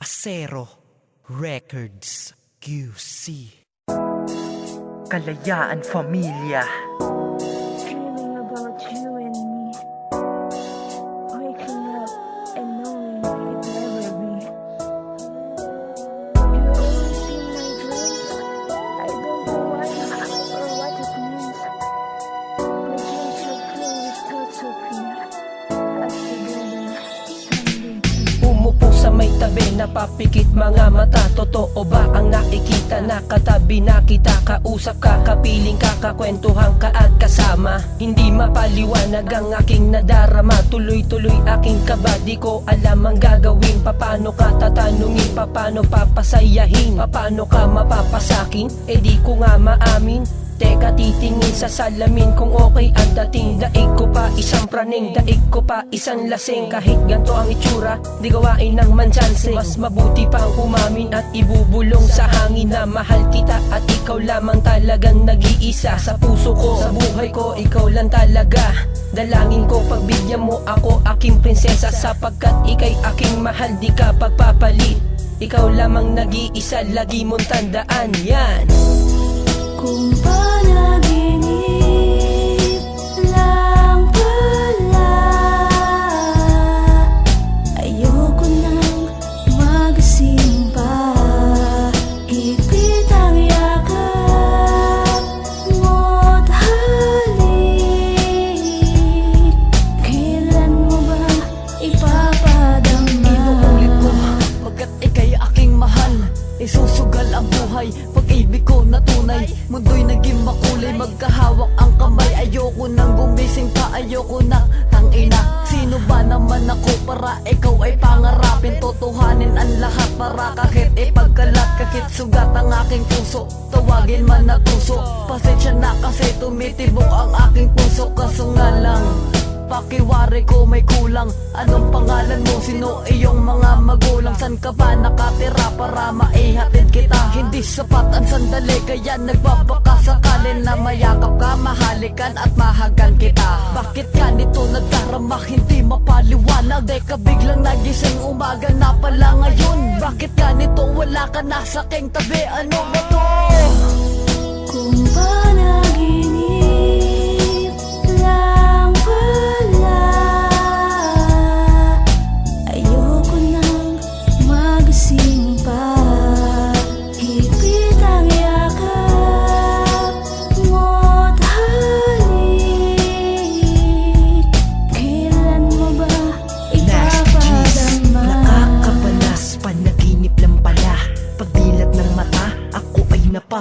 Acero Records QC Kalayaan Familia tabi, napapikit mga mata. Totoo ba ang nakikita? Na katabi na kita Kausap ka, kapiling ka, kakwentuhan ka at kasama. Hindi mapaliwanag ang aking nadarama. Tuloy-tuloy aking kaba, di ko alam ang gagawin. Paano ka tatanungin, paano papasayahin? Paano ka mapapasakin, eh di ko nga maamin. Teka titingin sa salamin kung okay ang dating. Daig isang praning, daig ko pa isang lasing. Kahit ganto ang itsura, di gawain ng mansanse Mas mabuti pang umamin at ibubulong sa hangin Na mahal kita at ikaw lamang talagang nag-iisa. Sa puso ko, sa buhay ko, ikaw lang talaga. Dalangin ko pagbigyan mo ako aking prinsesa. Sapagkat ikay aking mahal, di ka pagpapalit. Ikaw lamang nag-iisa, lagi mong tandaan yan. Kung ang buhay, pag-ibig ko na tunay. Mundo'y naging makulay, magkahawak ang kamay. Ayoko nang gumising pa, ayoko na. Tangina Sino ba naman ako para ikaw ay pangarapin? Totohanin ang lahat para kahit ipagkalat Kahit sugat ang aking puso, tawagin man na tuso. Pasensya na kasi tumitibok ang aking puso. Kaso nga lang, Pakiwari ko may kulang. Anong pangalan mo? Sino iyong mga? San ka ba nakatira para maihatid kita? Hindi sapat ang sandali Kaya nagbabaka sakali na mayakap ka Mahalikan at mahagan kita Bakit ka nito nagdarama? Hindi mapaliwanag Teka biglang nagising umaga na pala ngayon Bakit ka nito wala ka na sa aking tabi? Ano ba to? Kung panaginip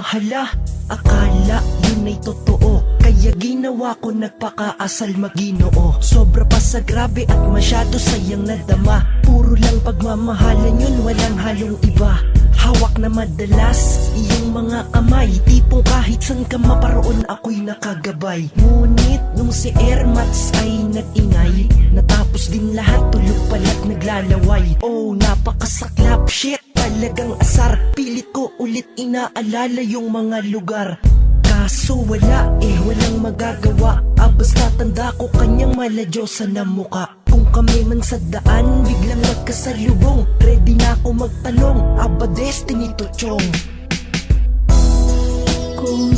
napahala Akala yun ay totoo. Kaya ginawa ko nagpakaasal maginoo. Sobra pa sa grabe at masyado sayang nadama. Puro lang pagmamahalan yun walang halong iba. Hawak na madalas iyong mga kamay. Tipong kahit san ka maparoon ako'y nakagabay. Ngunit nung si Ermats ay nag-ingay Natapos din lahat tulog pala't naglalaway. Oh napakasaklap shit talagang asar Pilit ko ulit inaalala yung mga lugar. Kaso wala eh, walang magagawa. Abas ah, na tanda ko kanyang maladyosa na muka Kung kami man sa daan, biglang nagkasalubong. Ready na ako magtanong, aba destiny to chong? Kung